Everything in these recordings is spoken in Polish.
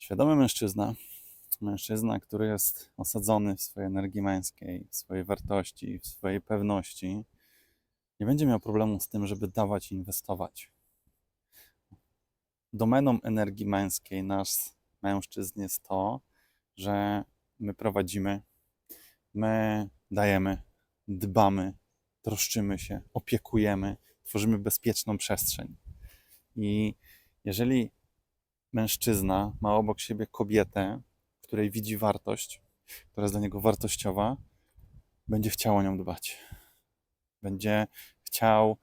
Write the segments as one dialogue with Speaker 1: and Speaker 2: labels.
Speaker 1: Świadomy mężczyzna, mężczyzna, który jest osadzony w swojej energii męskiej, w swojej wartości, w swojej pewności, nie będzie miał problemu z tym, żeby dawać i inwestować. Domeną energii męskiej nas, mężczyzn, jest to, że my prowadzimy, my dajemy, dbamy, troszczymy się, opiekujemy, tworzymy bezpieczną przestrzeń. I jeżeli mężczyzna ma obok siebie kobietę, której widzi wartość, która jest dla niego wartościowa, będzie chciał o nią dbać. Będzie chciał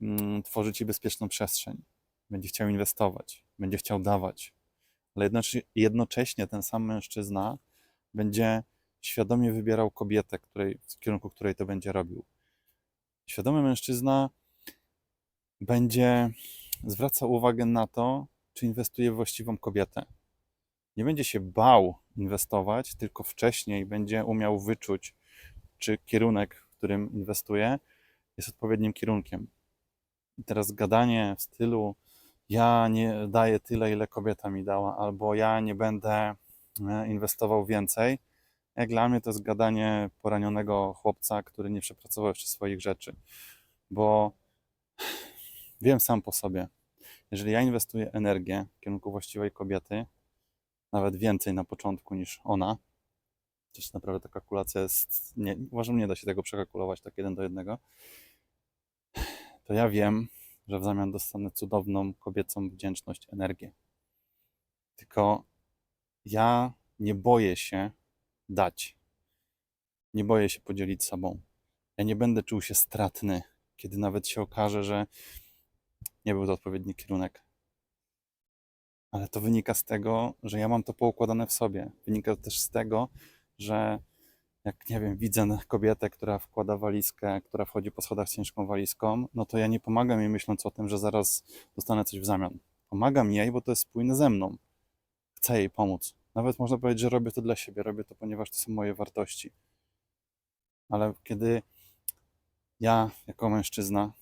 Speaker 1: mm, tworzyć jej bezpieczną przestrzeń. Będzie chciał inwestować, będzie chciał dawać. Ale jednocze- jednocześnie ten sam mężczyzna będzie świadomie wybierał kobietę, której, w kierunku której to będzie robił. Świadomy mężczyzna będzie zwracał uwagę na to, czy inwestuje w właściwą kobietę. Nie będzie się bał inwestować, tylko wcześniej będzie umiał wyczuć, czy kierunek, w którym inwestuje, jest odpowiednim kierunkiem. I teraz gadanie w stylu: Ja nie daję tyle, ile kobieta mi dała, albo ja nie będę e, inwestował więcej. Jak dla mnie to jest gadanie poranionego chłopca, który nie przepracował jeszcze swoich rzeczy. Bo wiem sam po sobie, jeżeli ja inwestuję energię w kierunku właściwej kobiety, nawet więcej na początku niż ona, przecież naprawdę ta kalkulacja jest, nie, uważam, nie da się tego przekalkulować tak jeden do jednego, to ja wiem, że w zamian dostanę cudowną kobiecą wdzięczność, energię. Tylko ja nie boję się dać. Nie boję się podzielić sobą. Ja nie będę czuł się stratny, kiedy nawet się okaże, że nie był to odpowiedni kierunek. Ale to wynika z tego, że ja mam to poukładane w sobie. Wynika też z tego, że jak nie wiem, widzę kobietę, która wkłada walizkę, która wchodzi po schodach z ciężką walizką, no to ja nie pomagam jej myśląc o tym, że zaraz dostanę coś w zamian. Pomagam jej, bo to jest spójne ze mną. Chcę jej pomóc. Nawet można powiedzieć, że robię to dla siebie, robię to, ponieważ to są moje wartości. Ale kiedy ja, jako mężczyzna,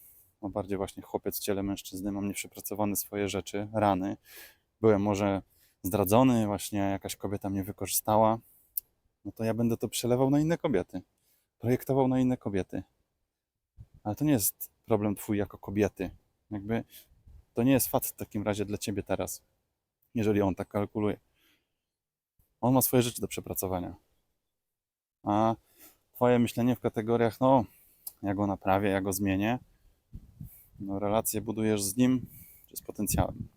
Speaker 1: no bardziej właśnie chłopiec ciele mężczyzny, mam nieprzepracowane swoje rzeczy, rany. Byłem może zdradzony, właśnie jakaś kobieta mnie wykorzystała, no to ja będę to przelewał na inne kobiety. Projektował na inne kobiety. Ale to nie jest problem twój jako kobiety. Jakby to nie jest facet w takim razie dla ciebie teraz, jeżeli on tak kalkuluje. On ma swoje rzeczy do przepracowania. A twoje myślenie w kategoriach, no, ja go naprawię, ja go zmienię, no, relacje budujesz z nim czy z potencjałem.